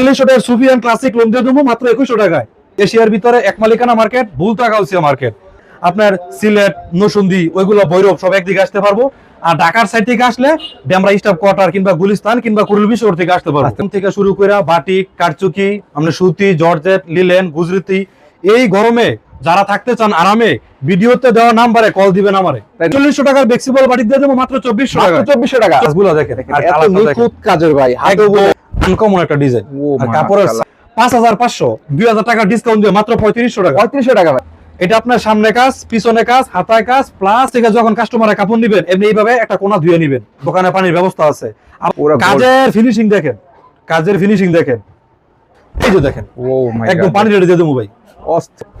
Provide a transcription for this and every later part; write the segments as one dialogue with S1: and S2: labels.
S1: বিয়াল্লিশশো টাকার Sufian classic loan দিয়ে দেবো, মাত্র একুশশো টাকায়। এশিয়ার ভিতরে এক মালিকানা মার্কেট ভুলতা গাউসিয়া মার্কেট আপনার সিলেট, নসুন্দি, ওইগুলো ভৈরব, সব একদিকে আসতে পারব। আর ঢাকার সাইড থেকে আসলে ডেমরা স্টাফ কোয়ার্টার কিংবা গুলিস্তান কিংবা কুরুল বিশ্বর থেকে আসতে পারব। এখান থেকে শুরু করে বাটিক কারচুকি আমরা সুতি, জর্জেট, লিলেন, গুজরিতি, এই গরমে যারা থাকতে চান আরামে ভিডিওতে দেওয়া নাম্বারে কল দিবেন আমারে। চল্লিশশো টাকার ফ্লেক্সিবল বাটিক দিয়ে দেবো মাত্র চব্বিশশো টাকা।
S2: চব্বিশশো টাকা
S1: দেখেন।
S2: নিখুঁত কাজের ভাই
S1: আনকমন একটা ডিজাইন কাপড়ের পাঁচ হাজার পাঁচশো দুই হাজার টাকা ডিসকাউন্ট দিয়ে মাত্র পঁয়ত্রিশশো টাকা।
S2: পঁয়ত্রিশশো টাকা ভাই।
S1: এটা আপনার সামনে কাজ পিছনে কাজ হাতায় কাজ প্লাস থেকে যখন কাস্টমারের কাপড় নিবেন এমনি এইভাবে একটা কোনা ধুয়ে নিবেন। দোকানে পানির ব্যবস্থা আছে। কাজের ফিনিশিং দেখেন কাজের ফিনিশিং দেখেন। এই যে দেখেন
S2: ও
S1: একদম পানি রেডি দিয়ে দেবো ভাই।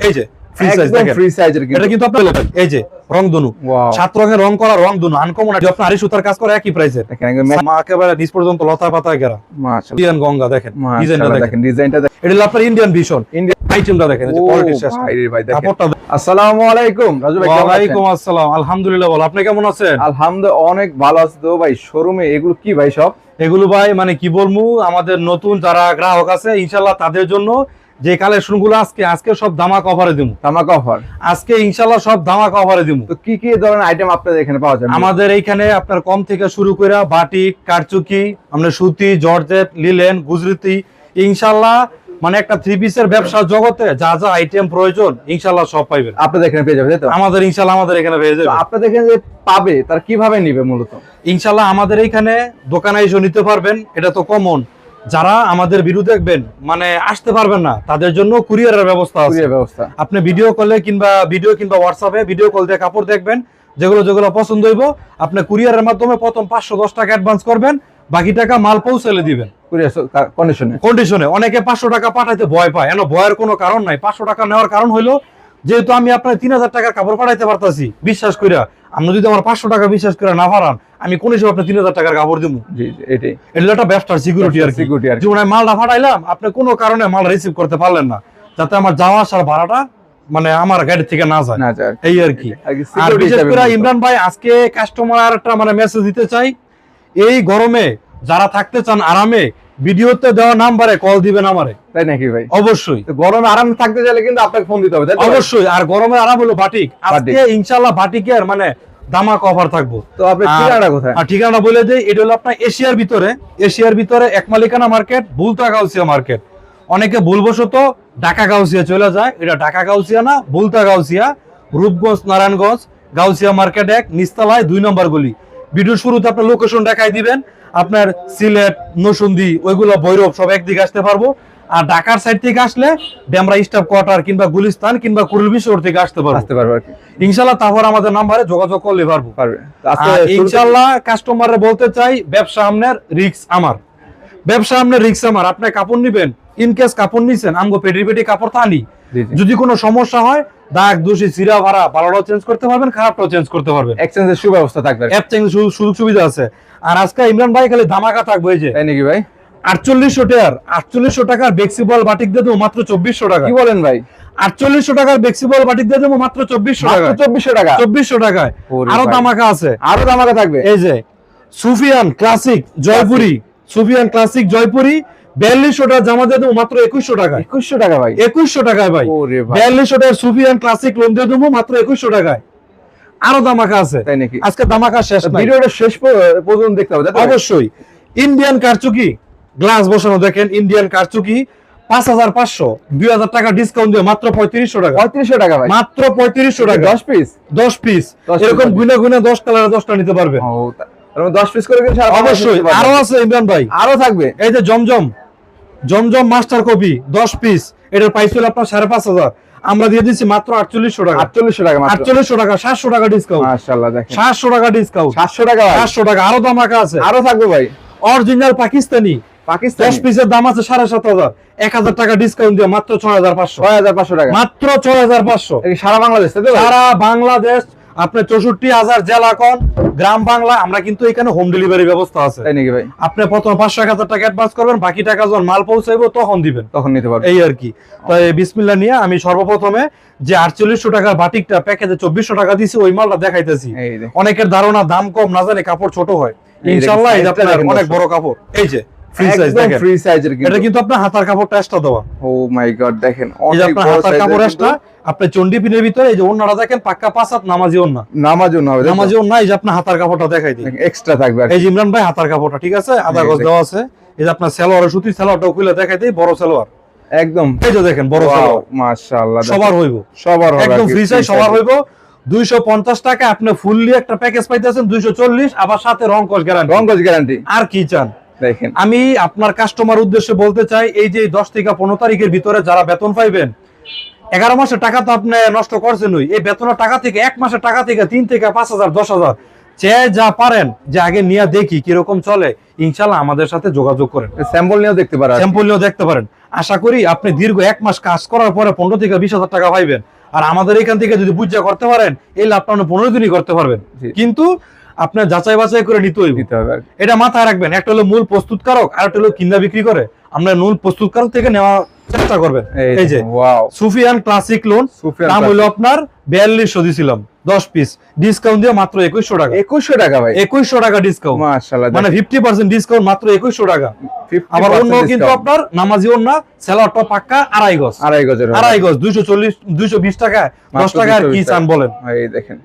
S1: এই যে ফ্রি সাইজ দেখেন।
S2: ফ্রি সাইজের
S1: এটা কিন্তু। আপনার লেভেল এই যে রং দুনু সাত রঙের রং করা রং দুনু আনকমন আপনার আড়ি সুতার কাজ করে একই প্রাইসের
S2: দেখেন
S1: মা একেবারে নিচ পর্যন্ত লতা পাতা ঘেরা।
S2: মাশাআল্লাহ।
S1: ইন্ডিয়ান গঙ্গা দেখেন ডিজাইনটা দেখেন।
S2: দেখেন ডিজাইনটা দেখেন।
S1: এটা আপনার ইন্ডিয়ান ভিশন
S2: ইন্ডিয়া
S1: আইটেমটা দেখেন
S2: ও
S1: কোয়ালিটি শেষ
S2: ভাই দেখেন।
S1: কাপড়টা
S2: আসসালামু আলাইকুম। রাজু ভাই কেমন
S1: ওয়ালাইকুম আসসালাম। আলহামদুলিল্লাহ আপনি কেমন আছেন?
S2: আলহামদুলিল্লাহ অনেক ভালো আছে তো ভাই। শোরুমে এগুলো কি ভাই সব?
S1: এগুলো ভাই মানে কি বলব আমাদের নতুন যারা গ্রাহক আছে ইনশাল্লাহ তাদের জন্য যে কালেকশনগুলো আজকে আজকে সব দামাক অফারে দিব
S2: তামাক অফার
S1: আজকে ইনশাল্লাহ সব দামাক অফারে দিব
S2: তো কি কি ধরনের আইটেম আপনাদের এখানে পাওয়া যাবে?
S1: আমাদের এইখানে আপনার কম থেকে শুরু করে বাটিক কারচুকি আমরা সুতি জর্জেট লিলেন গুজরাতি ইনশাল্লাহ মানে একটা থ্রি পিসের ব্যবসা জগতে যা যা আইটেম প্রয়োজন ইনশাল্লাহ সব পাইবেন।
S2: আপনাদের এখানে পেয়ে যাবেন
S1: আমাদের ইনশাল্লাহ আমাদের এখানে পেয়ে যাবে।
S2: আপনাদের এখানে যে পাবে তার কীভাবে নিবে মূলত?
S1: ইনশাল্লাহ আমাদের এইখানে দোকানে এসে নিতে পারবেন এটা তো কমন যারা আমাদের ভিডিও দেখবেন মানে আসতে পারবেন না তাদের জন্য কুরিয়ারের ব্যবস্থা আছে।
S2: ব্যবস্থা।
S1: আপনি ভিডিও কলে কিংবা ভিডিও কিংবা হোয়াটসঅ্যাপে ভিডিও কল দিয়ে কাপড় দেখবেন যেগুলো যেগুলো পছন্দ হইব আপনি কুরিয়ারের মাধ্যমে প্রথম পাঁচশো দশ টাকা অ্যাডভান্স করবেন বাকি টাকা মাল পৌঁছালে দিবেন।
S2: কন্ডিশনে
S1: কন্ডিশনে অনেকে পাঁচশো টাকা পাঠাইতে ভয় পায়। এন ভয়ের কোনো কারণ নাই। পাঁচশো টাকা নেওয়ার কারণ হইল যেহেতু আমি আপনার তিন হাজার টাকার কাপড় পাঠাইতে পারতাছি বিশ্বাস কইরা। আপনি যদি আমার পাঁচশো টাকা বিশ্বাস করে না পারান আমি কোন হিসেবে আপনার তিন হাজার টাকার কাপড় দিব এটা একটা ব্যবসার সিকিউরিটি আর
S2: সিকিউরিটি আর
S1: আমি মালটা পাঠাইলাম আপনি কোনো কারণে মাল রিসিভ করতে পারলেন না যাতে আমার যাওয়া আসার ভাড়াটা মানে আমার গাড়ি থেকে না যায়। এই আর কি।
S2: আর
S1: বিশেষ করে ইমরান ভাই আজকে কাস্টমার একটা মানে মেসেজ দিতে চাই এই গরমে যারা থাকতে চান আরামে ভিডিওতে দেওয়া নাম্বারে কল দিবেন আমারে।
S2: তাই নাকি ভাই?
S1: অবশ্যই।
S2: গরমে আরাম থাকতে চাইলে কিন্তু আপনাকে ফোন দিতে হবে?
S1: অবশ্যই আর গরমে আরাম হলো বাটিক আজকে বাটিকের মানে দামাক অফার থাকব।
S2: তো ঠিকানাটা কোথায়?
S1: আর ঠিকানা বলে দেই এটা হলো আপনার এশিয়ার ভিতরে। এশিয়ার ভিতরে এক মালিকানা মার্কেট বুলতা গাউসিয়া মার্কেট অনেকে ভুলবশত ঢাকা গাউসিয়া চলে যায়। এটা ঢাকা গাউসিয়া না বুলতা গাউসিয়া। রূপগঞ্জ নারায়ণগঞ্জ গাউসিয়া মার্কেট এক নিস্তালায় দুই নম্বর গলি। ভিডিও শুরুতে আপনার লোকেশন দেখাই দিবেন। আপনার সিলেট নসুন্দি ওইগুলো ভৈরব সব একদিকে আসতে পারব। আর ঢাকার সাইড থেকে আসলে ডেমরা স্টাফ কোয়ার্টার কিংবা গুলিস্তান কিংবা কুরুল বিশ্বর থেকে আসতে পারব।
S2: আসতে পারবে
S1: ইনশাল্লাহ তারপর আমাদের নাম্বারে যোগাযোগ করলে পারব।
S2: পারবে।
S1: ইনশাল্লাহ কাস্টমারে বলতে চাই ব্যবসা আপনার রিক্স আমার। ব্যবসা আপনার রিক্স আমার। আপনি কাপড় নিবেন ইন কেস কাপড় নিছেন আমগো পেটি পেটি কাপড়
S2: জি।
S1: যদি কোনো সমস্যা হয় দাগ দোষী চিরা ভাড়া ভালোটাও চেঞ্জ করতে পারবেন খারাপটাও চেঞ্জ করতে পারবেন।
S2: এক্সচেঞ্জের সুব্যবস্থা থাকবে আর
S1: অ্যাপ চেঞ্জ সুযোগ সুবিধা আছে। আর আজকে ইমরান ভাই খালি ধামাকা থাকবে এই যে।
S2: তাই নাকি ভাই?
S1: আটচল্লিশশো টাকার আটচল্লিশশো টাকার বেক্সিবল বাটিক দিয়ে দেবো মাত্র চব্বিশশো টাকা।
S2: কি বলেন ভাই?
S1: আটচল্লিশশো টাকার বেক্সিবল বাটিক দিয়ে দেবো মাত্র চব্বিশশো টাকা
S2: চব্বিশশো টাকা?
S1: চব্বিশশো টাকায়।
S2: আরও।
S1: ধামাকা আছে।
S2: আরও থাকবে?
S1: এই যে সুফিয়ান ক্লাসিক জয়পুরি। সুফিয়ান ক্লাসিক জয়পুরি। বিয়াল্লিশশো টাকা জামা দিয়ে দেবো মাত্র একুশশো
S2: একুশশো টাকা ভাই।
S1: একুশশো টাকায় ভাই। বিয়াল্লিশশো টাকার সুফিয়ান ক্লাসিক লোন দিয়ে দেবো মাত্র একুশশো টাকায়। আরও দামাকা আছে।
S2: তাই নাকি?
S1: আজকে দামাকা শেষ
S2: ভিডিওটা শেষ পর্যন্ত দেখতে হবে?
S1: অবশ্যই। ইন্ডিয়ান কারচুকি গ্লাস বসানো দেখেন ইন্ডিয়ান কারচুকি পাঁচ হাজার পাঁচশো। দুই হাজার টাকা ডিসকাউন্ট দিয়ে মাত্র পঁয়ত্রিশশো টাকা।
S2: পঁয়ত্রিশশো টাকা ভাই।
S1: মাত্র পঁয়ত্রিশশো টাকা।
S2: দশ পিস
S1: দশ পিস এরকম গুনে গুনে দশ কালারে দশটা নিতে পারবে
S2: মানে দশ পিস করে
S1: অবশ্যই। আরও আছে ইমরান ভাই।
S2: আরও থাকবে?
S1: এই যে জমজম। জমজম মাস্টার কপি দশ পিস এটার প্রাইস হলো আপনার সাড়ে পাঁচ হাজার। আমরা দিয়ে দিচ্ছি মাত্র আটচল্লিশশো টাকা।
S2: আটচল্লিশশো টাকা
S1: আটচল্লিশশো টাকা সাতশো টাকা ডিসকাউন্ট সাতশো টাকা ডিসকাউন্ট
S2: সাতশো টাকা
S1: সাতশো টাকা আরও দামাকা আছে।
S2: আরও থাকবে ভাই।
S1: অরিজিনাল পাকিস্তানি।
S2: পাকিস্তান
S1: পিসের দাম আছে সাড়ে সাত হাজার। এক হাজার টাকা ডিসকাউন্ট দিয়ে মাত্র ছয় হাজার পাঁচশো।
S2: ছয় হাজার পাঁচশো টাকা।
S1: মাত্র ছয় হাজার পাঁচশো।
S2: সারা বাংলাদেশ?
S1: সারা বাংলাদেশ আপনার চৌষট্টি হাজার জেলা কোন? গ্রাম বাংলা আমরা কিন্তু এখানে হোম ডেলিভারি ব্যবস্থা আছে।
S2: তাই নাকি ভাই?
S1: আপনি প্রথম পাঁচশো এক হাজার টাকা অ্যাডভান্স করবেন বাকি টাকা যখন মাল পৌঁছাইবো তখন দিবেন।
S2: তখন নিতে পারবে
S1: এই আর কি। তাই বিসমিল্লা নিয়ে আমি সর্বপ্রথমে যে আটচল্লিশশো টাকার বাটিকটা প্যাকেজে চব্বিশশো টাকা দিছি ওই মালটা দেখাইতেছি। অনেকের ধারণা দাম কম না জানে কাপড় ছোট হয়। ইনশাল্লাহ অনেক বড় কাপড়। এই যে ফ্রি সাইজ
S2: একদম
S1: দেখেন।
S2: ফ্রি সাইজের
S1: এটা
S2: কিন্তু।
S1: কিন্তু আপনার হাতার কাপড়টা এক্সট্রা দেওয়া।
S2: ও মাই গড দেখেন অনেক বড়
S1: হাতার কাপড় এক্সট্রা আপনার চন্ডি পিনের ভিতরে এই যে ওন্নাটা দেখেন পাক্কা পাঁচ হাত নামাজি ওন্না।
S2: কিন্তু নামাজ হবে
S1: নামাজি ওন্না এই যে আপনার হাতার কাপড়টা দেখাই দিই।
S2: এক্সট্রা থাকবে
S1: এই যে ইমরান ভাই হাতার কাপড়টা ঠিক আছে? আধা গজ দেওয়া আছে। এই যে আপনার সালোয়ারের সুতি সালোয়ারটাও খুলে দেখাই দিই বড় সালোয়ার।
S2: একদম।
S1: এই যে দেখেন বড় সালোয়ার।
S2: মাশাআল্লাহ
S1: সবার হইব।
S2: সবার হবে
S1: একদম ফ্রি সাইজ সবার
S2: size।
S1: হইব। দুইশো পঞ্চাশ টাকা আপনি ফুললি একটা প্যাকেজ পাইতেছেন দুইশো চল্লিশ আবার সাথে রং কস গ্যারান্টি
S2: রঙ্গজ গ্যারান্টি
S1: আর কি চান?
S2: দেখেন।
S1: আমি আপনার কাস্টমার উদ্দেশ্যে বলতে চাই এই যে দশ থেকে পনেরো তারিখের ভিতরে যারা বেতন পাইবেন এগারো মাসের টাকা তো আপনি নষ্ট করছেন ওই এই বেতনের টাকা থেকে এক মাসের টাকা থেকে তিন থেকে পাঁচ হাজার দশ হাজার যে যা পারেন যে আগে নিয়ে দেখি কীরকম চলে ইনশাল্লাহ আমাদের সাথে যোগাযোগ করেন।
S2: স্যাম্পল নিয়েও দেখতে পারা
S1: স্যাম্পল নিয়েও দেখতে পারেন। আশা করি আপনি দীর্ঘ এক মাস কাজ করার পরে পনেরো থেকে বিশ হাজার টাকা পাইবেন। আর আমাদের এখান থেকে যদি বুঝা করতে পারেন এই লাভটা আপনি পনেরো দিনই করতে পারবেন। কিন্তু আপনার যাচাই বাছাই করে নিতে হইব। এটা মাথায় রাখবেন। একটা হলো মূল প্রস্তুতকারক আর একটা হলো কিনা বিক্রি করে। আমরা মূল প্রস্তুতকারক থেকে নেওয়া চেষ্টা করবেন। এই যে সুফিয়ান ক্লাসিক লোন দাম হলো আপনার বিয়াল্লিশশো দিছিলাম দশ পিস ডিসকাউন্ট দিয়ে মাত্র একুশশো টাকা।
S2: একুশশো টাকা ভাই।
S1: একুশশো টাকা ডিসকাউন্ট মানে ফিফটি পার্সেন্ট ডিসকাউন্ট মাত্র একুশশো টাকা। আবার অন্য কিন্তু আপনার নামাজি অন্য সেলারটা পাক্কা আড়াই গজ।
S2: আড়াই গজের
S1: আড়াই গজ দুইশো চল্লিশ দুইশো বিশ টাকা দশ টাকা আর কি চান বলেন?
S2: এই দেখেন।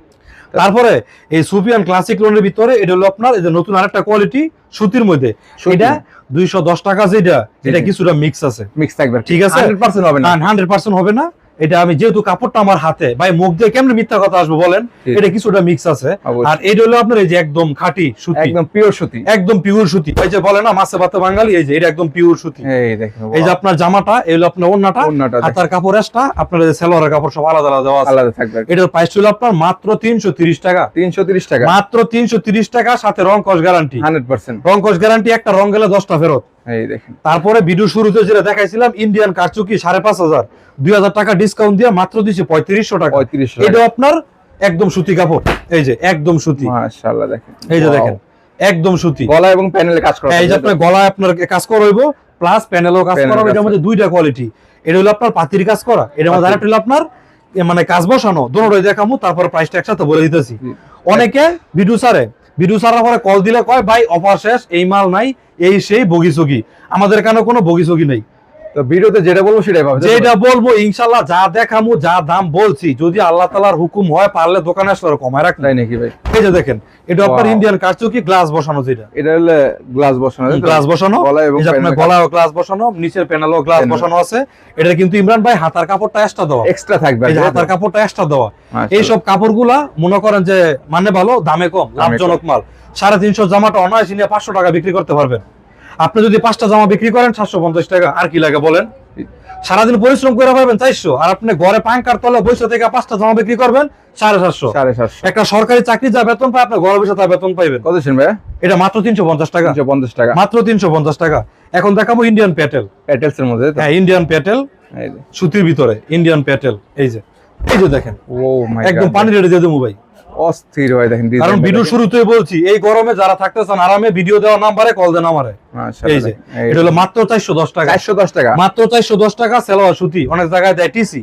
S1: তারপরে এই সুফিয়ান ক্লাসিক লোনের ভিতরে এটা হলো আপনার এই যে নতুন আরেকটা কোয়ালিটি সুতির মধ্যে। এটা দুইশো দশ টাকা যেটা এটা। কিছুটা মিক্স আছে।
S2: মিক্স থাকবে।
S1: ঠিক আছে?
S2: হান্ড্রেড পার্সেন্ট হবে না।
S1: হান্ড্রেড পার্সেন্ট হবে না। এটা আমি যেহেতু কাপড়টা আমার হাতে ভাই মুখ দিয়ে কেমন মিথ্যা কথা আসব বলেন? এটা কিছুটা মিক্স আছে। আর এটা হলো আপনার এই যে একদম খাঁটি সুতি।
S2: একদম পিওর সুতি।
S1: একদম পিওর সুতি। এই যে বলে না মাছে ভাতে বাঙালি এই যে এটা একদম পিওর সুতি।
S2: এই দেখেন
S1: এই যে আপনার জামাটা এই হলো আপনার ওন্নাটা
S2: দেখেন।
S1: হাতার কাপড় এসটা আপনার যে সেলোয়ারের কাপড় সব আলাদা আলাদা দেওয়া আছে।
S2: আলাদা থাকবে
S1: এটার প্রাইস ছিল আপনার মাত্র তিনশো তিরিশ টাকা।
S2: তিনশো তিরিশ টাকা।
S1: মাত্র তিনশো তিরিশ টাকা সাথে রং কস গ্যারান্টি
S2: হান্ড্রেড পার্সেন্ট।
S1: রং কস গ্যারান্টি একটা রং গেলে দশটা ফেরত।
S2: এই দেখেন।
S1: তারপরে ভিডিও শুরুতে যেটা দেখাইছিলাম ইন্ডিয়ান কারচুকি সাড়ে পাঁচ হাজার। দুই হাজার টাকা ডিসকাউন্ট দিয়ে মাত্র দিচ্ছে পঁয়ত্রিশশো টাকা।
S2: পঁয়ত্রিশ
S1: এটা আপনার একদম সুতি কাপড়। এই যে একদম সুতি।
S2: মাশাআল্লাহ দেখেন।
S1: এই যে দেখেন একদম সুতি।
S2: গলা এবং প্যানেলে কাজ করা
S1: এই যে আপনার গলায় আপনার কাজ করা হইব প্লাস প্যানেলও কাজ
S2: Panel
S1: করা এটার মধ্যে দুইটা কোয়ালিটি এটা হলো আপনার পাতির কাজ করা এটার মধ্যে আরেকটা হলো আপনার মানে কাজ বসানো দোনোটাই দেখামু তারপর প্রাইসটা একসাথে বলে দিতেছি। অনেকে ভিডিও সারে ভিডিও সারার পরে কল দিলে কয় ভাই অফার শেষ এই মাল নাই এই সেই বগিসগি। আমাদের কেন কোনো বগিসগি নেই?
S2: তো ভিডিওতে যেটা বলব সেটাই পাবে
S1: যেটা বলব যা দেখামু যা দাম বলছি যদি আল্লাহ তালার হুকুম হয় পারলে দোকানে আসলে কমায় রাখ
S2: তাই নাকি ভাই?
S1: এই যে দেখেন এটা আপনার. ইন্ডিয়ান কারচুকি গ্লাস বসানো যেটা।
S2: এটা হলো গ্লাস বসানো
S1: গ্লাস বসানো
S2: গলা
S1: এই যে আপনার গলাও গ্লাস বসানো নিচের প্যানেলও গ্লাস বসানো আছে। এটা কিন্তু ইমরান ভাই হাতার কাপড়টা এক্সট্রা দেওয়া।
S2: এক্সট্রা থাকবে
S1: এই? হাতার কাপড়টা এক্সট্রা দেওয়া। এইসব কাপড়গুলা মনে করেন যে মানে ভালো দামে কম লাভজনক মাল। সাড়ে তিনশো জামাটা অনায়াসে নিয়ে পাঁচশো টাকা বিক্রি করতে পারবেন। আপনি যদি পাঁচটা জামা বিক্রি করেন সাতশো পঞ্চাশ টাকা আর কি লাগে বলেন? সারাদিন পরিশ্রম করে পাবেন চারশো আর আপনি ঘরে পাঙ্কার তলে বসে থেকে পাঁচটা জামা বিক্রি করবেন সাড়ে সাতশো।
S2: সাড়ে সাতশো।
S1: একটা সরকারি চাকরি যা বেতন পায় আপনি ঘরে বসে তা বেতন পাইবেন।
S2: কত ভাই
S1: এটা মাত্র তিনশো পঞ্চাশ টাকা।
S2: তিনশো পঞ্চাশ টাকা।
S1: মাত্র তিনশো পঞ্চাশ টাকা। এখন দেখাবো ইন্ডিয়ান প্যাটেল
S2: এয়ারটেলস এর মধ্যে
S1: হ্যাঁ ইন্ডিয়ান প্যাটেল সুতির ভিতরে ইন্ডিয়ান প্যাটেল এই যে এই যে দেখেন।
S2: ও মাই
S1: একদম পানি রেডে দিয়ে দেবো ভাই।
S2: অস্থির হয় দেখেন
S1: কারণ ভিডিও। শুরুতেই বলছি এই গরমে যারা থাকতেছেন আরামে ভিডিও দেওয়া নাম্বারে কল দেন আমারে এই যে এটা হলো মাত্র চারশো দশ টাকা।
S2: চারশো দশ টাকা।
S1: মাত্র চারশো দশ টাকা সেলোয়ার সুতি অনেক জায়গায় দেয় টিসি।